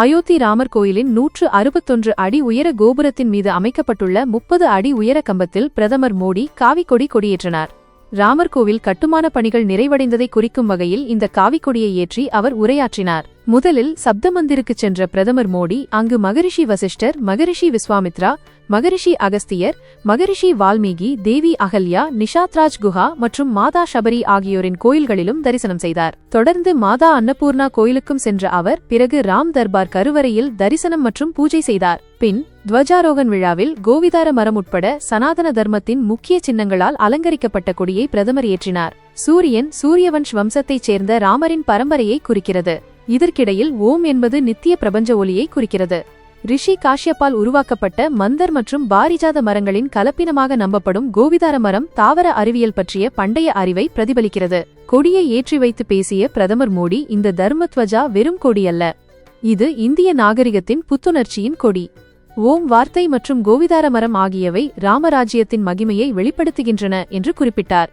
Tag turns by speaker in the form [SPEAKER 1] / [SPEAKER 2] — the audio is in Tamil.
[SPEAKER 1] அயோத்தி ராமர் கோயிலின் நூற்று அறுபத்தொன்று அடி உயர கோபுரத்தின் மீது அமைக்கப்பட்டுள்ள முப்பது அடி உயர கம்பத்தில் பிரதமர் மோடி காவிக்கொடி கொடியேற்றினார். ராமர் கோவில் கட்டுமான பணிகள் நிறைவடைந்ததை குறிக்கும் வகையில் இந்த காவிக்கொடியை ஏற்றி அவர் உரையாற்றினார். முதலில் சப்தமந்திருக்குச் சென்ற பிரதமர் மோடி அங்கு மகரிஷி வசிஷ்டர் மகரிஷி விஸ்வாமித்ரா மகரிஷி அகஸ்தியர் மகரிஷி வால்மீகி தேவி அகல்யா நிஷாத்ராஜ் குஹா மற்றும் மாதா ஷபரி ஆகியோரின் கோயில்களிலும் தரிசனம் செய்தார். தொடர்ந்து மாதா அன்னபூர்ணா கோயிலுக்கும் சென்ற அவர் பிறகு ராம் தர்பார் கருவறையில் தரிசனம் மற்றும் பூஜை செய்தார். பின் துவஜாரோகன் விழாவில் கோவிதார மரம் உட்பட சனாதன தர்மத்தின் முக்கிய சின்னங்களால் அலங்கரிக்கப்பட்ட கொடியை பிரதமர் ஏற்றினார். சூரியன் சூரியவன்ஷ் வம்சத்தைச் சேர்ந்த ராமரின் பரம்பரையை குறிக்கிறது. இதற்கிடையில் ஓம் என்பது நித்திய பிரபஞ்ச ஒளியை குறிக்கிறது. ரிஷி காஷ்யப்பால் உருவாக்கப்பட்ட மந்தர் மற்றும் பாரிஜாத மரங்களின் கலப்பினமாக நம்பப்படும் கோவிதார மரம் தாவர அறிவியல் பற்றிய பண்டைய அறிவை பிரதிபலிக்கிறது. கொடியை ஏற்றி வைத்து பேசிய பிரதமர் மோடி இந்த தர்மத்வஜா வெறும் கொடி அல்ல. இது இந்திய நாகரிகத்தின் புத்துணர்ச்சியின் கொடி. ஓம் வார்த்தை மற்றும் கோவிதார மரம் ஆகியவை ராமராஜ்யத்தின் மகிமையை வெளிப்படுத்துகின்றன என்று குறிப்பிட்டார்.